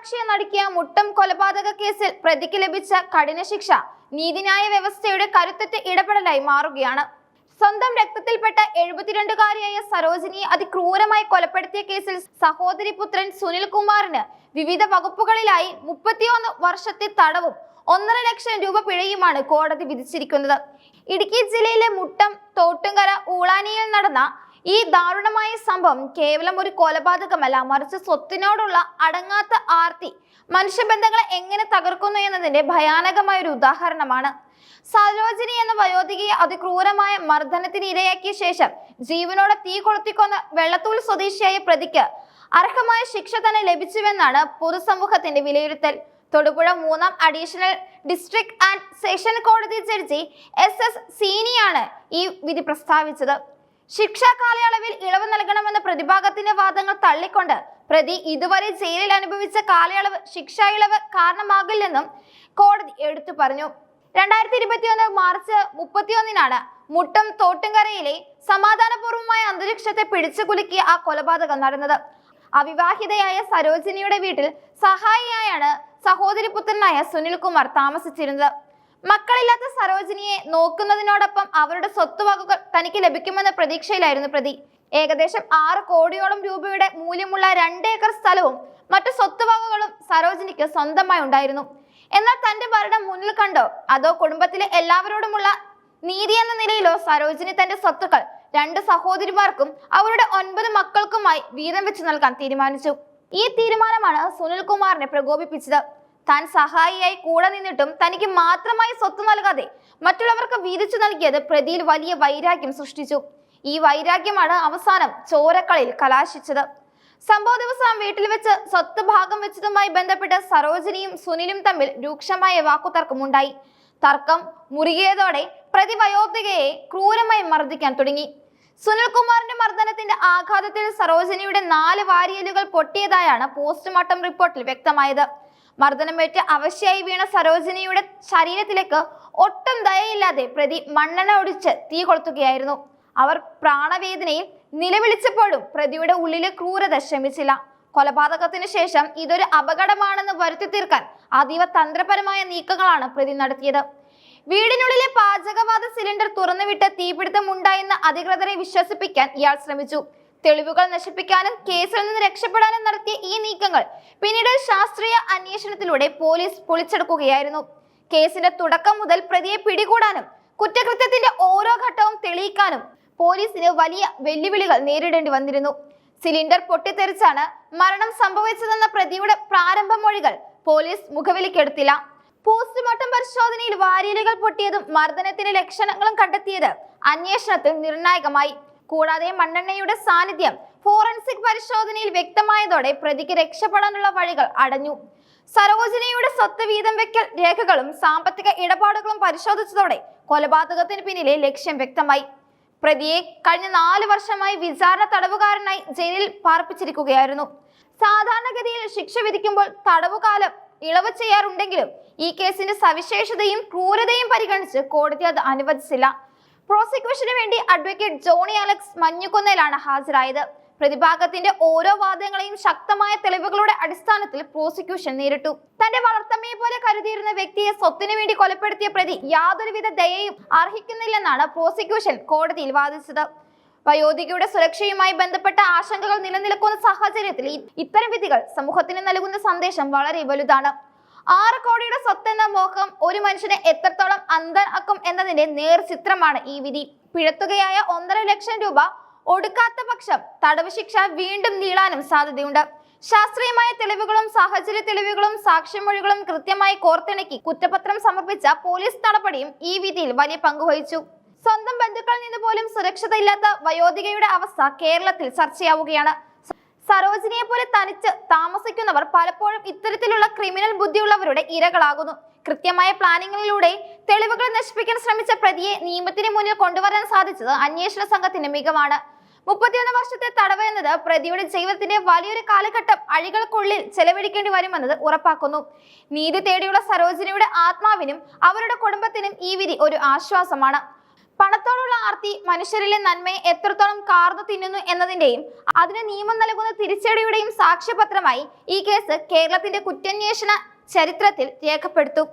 രക്തസാക്ഷിയെ നടുക്കിയ മുട്ടം കൊലപാതക കേസിൽ പ്രതിക്ക് ലഭിച്ച കഠിന ശിക്ഷ നീതിന്യായ വ്യവസ്ഥയുടെ കരുത്തറ്റ ഇടപെടലായി മാറുകയാണ്. സ്വന്തം രക്തത്തിൽപ്പെട്ട എഴുപത്തിരണ്ടുകാരിയായ സരോജിനിയെ അതിക്രൂരമായി കൊലപ്പെടുത്തിയ കേസിൽ സഹോദരി പുത്രൻ സുനിൽ കുമാറിന് വിവിധ വകുപ്പുകളിലായി മുപ്പത്തിയൊന്ന് വർഷത്തെ തടവും ഒന്നര ലക്ഷം രൂപ പിഴയുമാണ് കോടതി വിധിച്ചിരിക്കുന്നത്. ഇടുക്കി ജില്ലയിലെ മുട്ടം തോട്ടുംകര ഊളാനിയിൽ നടന്ന ഈ ദാരുണമായ സംഭവം കേവലം ഒരു കൊലപാതകമല്ല മറിച്ച് സ്വത്തിനോടുള്ള അടങ്ങാത്ത ആർത്തി. മനുഷ്യബന്ധങ്ങളെ എങ്ങനെ തകർക്കുന്നു എന്നതിന്റെ ഭയാനകമായ ഒരു ഉദാഹരണമാണ്. സരോജിനി എന്ന വയോധികയെ അതിക്രൂരമായ മർദ്ദനത്തിന് ഇരയാക്കിയ ശേഷം ജീവനോടെ തീ കൊളുത്തിക്കൊന്ന വെള്ളത്തൂൾ സ്വദേശിയായ പ്രതിക്ക് അർഹമായ ശിക്ഷ തന്നെ ലഭിച്ചുവെന്നാണ് പൊതുസമൂഹത്തിന്റെ വിലയിരുത്തൽ. തൊടുപുഴ മൂന്നാം അഡീഷണൽ ഡിസ്ട്രിക്ട് ആൻഡ് സെഷൻ കോടതി ജഡ്ജി എസ് എസ് സീനിയാണ് ഈ വിധി പ്രസ്താവിച്ചത്. ശിക്ഷാ കാലയളവിൽ ഇളവ് നൽകണമെന്ന പ്രതിഭാഗത്തിന്റെ വാദങ്ങൾ തള്ളിക്കൊണ്ട് പ്രതി ഇതുവരെ ജയിലിൽ അനുഭവിച്ച കാലയളവ് ശിക്ഷാ ഇളവ് കാരണമാകില്ലെന്നും കോടതി എടുത്തു പറഞ്ഞു. രണ്ടായിരത്തി ഇരുപത്തിയൊന്ന് മാർച്ച് മുപ്പത്തിയൊന്നിനാണ് മുട്ടം തോട്ടുംകരയിലെ സമാധാനപൂർവമായ അന്തരീക്ഷത്തെ പിടിച്ചുകുലുക്കിയ ആ കൊലപാതകം നടന്നത്. അവിവാഹിതയായ സരോജിനിയുടെ വീട്ടിൽ സഹായിയായാണ് സഹോദരിപുത്രനായ സുനിൽകുമാർ താമസിച്ചിരുന്നത്. മക്കളില്ലാത്ത സരോജിനിയെ നോക്കുന്നതിനോടൊപ്പം അവരുടെ സ്വത്തുവകകൾ തനിക്ക് ലഭിക്കുമെന്ന പ്രതീക്ഷയിലായിരുന്നു പ്രതി. ഏകദേശം ആറ് കോടിയോളം രൂപയുടെ മൂല്യമുള്ള രണ്ട് ഏക്കർ സ്ഥലവും മറ്റു സ്വത്തുവകകളും സരോജിനിക്ക് സ്വന്തമായി ഉണ്ടായിരുന്നു. എന്നാൽ തന്റെ ഭരണം മുന്നിൽ കണ്ടോ? അതോ കുടുംബത്തിലെ എല്ലാവരോടുമുള്ള നീതി എന്ന നിലയിലോ സരോജിനി തന്റെ സ്വത്തുക്കൾ രണ്ട് സഹോദരിമാർക്കും അവരുടെ ഒൻപത് മക്കൾക്കുമായി വീതം വെച്ച് നൽകാൻ തീരുമാനിച്ചു. ഈ തീരുമാനമാണ് സുനിൽ കുമാറിനെ പ്രകോപിപ്പിച്ചത്. താൻ സഹായിയായി കൂടെ നിന്നിട്ടും തനിക്ക് മാത്രമായി സ്വത്ത് നൽകാതെ മറ്റുള്ളവർക്ക് വീതിച്ചു നൽകിയത് പ്രതിയിൽ വലിയ വൈരാഗ്യം സൃഷ്ടിച്ചു. ഈ വൈരാഗ്യമാണ് അവസാനം ചോരക്കളിൽ കലാശിച്ചത്. സംഭവ ദിവസം വീട്ടിൽ വെച്ച് സ്വത്ത് ഭാഗം വെച്ചതുമായി ബന്ധപ്പെട്ട് സരോജിനിയും സുനിലും തമ്മിൽ രൂക്ഷമായ വാക്കുതർക്കമുണ്ടായി. തർക്കം മുറുകിയതോടെ പ്രതി വയോധികയെ ക്രൂരമായി മർദ്ദിക്കാൻ തുടങ്ങി. സുനിൽകുമാറിന്റെ മർദ്ദനത്തിന്റെ ആഘാതത്തിൽ സരോജിനിയുടെ നാല് വാരിയലുകൾ പൊട്ടിയതായാണ് പോസ്റ്റ്മോർട്ടം റിപ്പോർട്ടിൽ വ്യക്തമായത്. മർദ്ദനമേറ്റ് അവശയായി വീണ സരോജിനിയുടെ ശരീരത്തിലേക്ക് ഒട്ടും ദയയില്ലാതെ പ്രതി മണ്ണെണ്ണ ഒടിച്ച് തീ കൊളുത്തുകയായിരുന്നു. അവർ പ്രാണവേദനയിൽ നിലവിളിച്ചപ്പോഴും പ്രതിയുടെ ഉള്ളിലെ ക്രൂരത ശമിച്ചില്ല. കൊലപാതകത്തിന് ശേഷം ഇതൊരു അപകടമാണെന്ന് വരുത്തി തീർക്കാൻ അതീവ തന്ത്രപരമായ നീക്കങ്ങളാണ് പ്രതി നടത്തിയത്. വീടിനുള്ളിലെ പാചകവാത സിലിണ്ടർ തുറന്നുവിട്ട് തീപിടുത്തം ഉണ്ടായെന്ന് അധികൃതരെ വിശ്വസിപ്പിക്കാൻ ഇയാൾ ശ്രമിച്ചു. തെളിവുകൾ നശിപ്പിക്കാനും കേസിൽ നിന്ന് രക്ഷപ്പെടാനും നടത്തിയ ഈ നീക്കങ്ങൾ പിന്നീട് ശാസ്ത്രീയ അന്വേഷണത്തിലൂടെ പോലീസ് പൊളിച്ചെടുക്കുകയായിരുന്നു. കേസിന്റെ തുടക്കം മുതൽ പ്രതിയെ പിടികൂടാനും കുറ്റകൃത്യത്തിന്റെ ഓരോ ഘട്ടവും തെളിയിക്കാനും പോലീസിന് വലിയ വെല്ലുവിളികൾ നേരിടേണ്ടി വന്നിരുന്നു. സിലിണ്ടർ പൊട്ടിത്തെറിച്ചാണ് മരണം സംഭവിച്ചതെന്ന പ്രതിയുടെ പ്രാരംഭ മൊഴികൾ പോലീസ് മുഖവിലിക്കെടുത്തില്ല പോസ്റ്റ്മോർട്ടം പരിശോധനയിൽ വാരിയലുകൾ പൊട്ടിയതും മർദ്ദനത്തിന്റെ ലക്ഷണങ്ങളും കണ്ടെത്തിയത് അന്വേഷണത്തിൽ നിർണായകമായി. കൂടാതെ മണ്ണെണ്ണയുടെ സാന്നിധ്യം ഫോറൻസിക് പരിശോധനയിൽ വ്യക്തമായതോടെ പ്രതിക്ക് രക്ഷപ്പെടാനുള്ള വഴികൾ അടഞ്ഞു. സരോജിനിയുടെ സ്വത്ത് വീതം വെക്കൽ രേഖകളും സാമ്പത്തിക ഇടപാടുകളും പരിശോധിച്ചതോടെ കൊലപാതകത്തിന് പിന്നിലെ ലക്ഷ്യം വ്യക്തമായി. പ്രതിയെ കഴിഞ്ഞ നാല് വർഷമായി വിചാരണ തടവുകാരനായി ജയിലിൽ പാർപ്പിച്ചിരിക്കുകയായിരുന്നു. സാധാരണഗതിയിൽ ശിക്ഷ വിധിക്കുമ്പോൾ തടവുകാലം ഇളവ് ചെയ്യാറുണ്ടെങ്കിലും ഈ കേസിന്റെ സവിശേഷതയും ക്രൂരതയും പരിഗണിച്ച് കോടതി അത് അനുവദിച്ചില്ല. പ്രോസിക്യൂഷന് വേണ്ടി അഡ്വക്കേറ്റ് ജോണി അലക്സ് മഞ്ഞുകുന്നേലാണ് ഹാജരായത്. പ്രതിഭാഗത്തിന്റെ ഓരോ വാദങ്ങളെയും ശക്തമായ തെളിവുകളുടെ അടിസ്ഥാനത്തിൽ പ്രോസിക്യൂഷൻ നേരിട്ടു. തന്റെ വളർത്തമ്മയെ പോലെ കരുതിയിരുന്ന വ്യക്തിയെ സ്വത്തിനു വേണ്ടി കൊലപ്പെടുത്തിയ പ്രതി യാതൊരുവിധ ദയയും അർഹിക്കുന്നില്ലെന്നാണ് പ്രോസിക്യൂഷൻ കോടതിയിൽ വാദിച്ചത്. വയോധികയുടെ സുരക്ഷയുമായി ബന്ധപ്പെട്ട ആശങ്കകൾ നിലനിൽക്കുന്ന സാഹചര്യത്തിൽ ഇത്തരം വിധികൾ സമൂഹത്തിന് നൽകുന്ന സന്ദേശം വളരെ വലുതാണ്. ആറ് കോടിയുടെ സ്വത്തെന്ന മോഹം ഒരു മനുഷ്യനെ എത്രത്തോളം അന്തരാക്കും എന്നതിന്റെ നേർചിത്രമാണ് ഈ വിധി. പിഴത്തുകയായ ഒന്നര ലക്ഷം രൂപ ഒടുക്കാത്ത പക്ഷം തടവ് ശിക്ഷ വീണ്ടും നീളാനും സാധ്യതയുണ്ട്. ശാസ്ത്രീയമായ തെളിവുകളും സാഹചര്യ തെളിവുകളും സാക്ഷിമൊഴികളും കൃത്യമായി കോർത്തിണക്കി കുറ്റപത്രം സമർപ്പിച്ച പോലീസ് നടപടിയും ഈ വിധിയിൽ വലിയ പങ്കുവഹിച്ചു സ്വന്തം ബന്ധുക്കളിൽ നിന്ന് പോലും സുരക്ഷിതയില്ലാത്ത വയോധികയുടെ അവസ്ഥ കേരളത്തിൽ ചർച്ചയാവുകയാണ്. സരോജിനിയെ പോലെ തനിച്ച് താമസിക്കുന്നവർ പലപ്പോഴും ഇത്തരത്തിലുള്ള ക്രിമിനൽ ബുദ്ധിയുള്ളവരുടെ ഇരകളാകുന്നു. കൃത്യമായ പ്ലാനിങ്ങിലൂടെ തെളിവുകൾ നശിപ്പിക്കാൻ ശ്രമിച്ച പ്രതിയെ നിയമത്തിന് മുന്നിൽ കൊണ്ടുവരാൻ സാധിച്ചത് അന്വേഷണ സംഘത്തിന്റെ മികവാണ്. മുപ്പത്തിയൊന്ന് വർഷത്തെ തടവ് എന്നത് പ്രതിയുടെ ജീവിതത്തിന്റെ വലിയൊരു കാലഘട്ടം അഴികൾക്കുള്ളിൽ ചെലവഴിക്കേണ്ടി വരുമെന്നത് ഉറപ്പാക്കുന്നു. നീതി തേടിയുള്ള സരോജിനിയുടെ ആത്മാവിനും അവരുടെ കുടുംബത്തിനും ഈ വിധി ഒരു ആശ്വാസമാണ്. പണത്തോടുള്ള ആർത്തി മനുഷ്യരിലെ നന്മയെ എത്രത്തോളം കാർന്നു തിന്നുന്നു എന്നതിന്റെയും അതിന് നിയമം നൽകുന്ന തിരിച്ചടിയുടെയും സാക്ഷ്യപത്രമായി ഈ കേസ് കേരളത്തിന്റെ കുറ്റാന്വേഷണ ചരിത്രത്തിൽ രേഖപ്പെടുത്തും.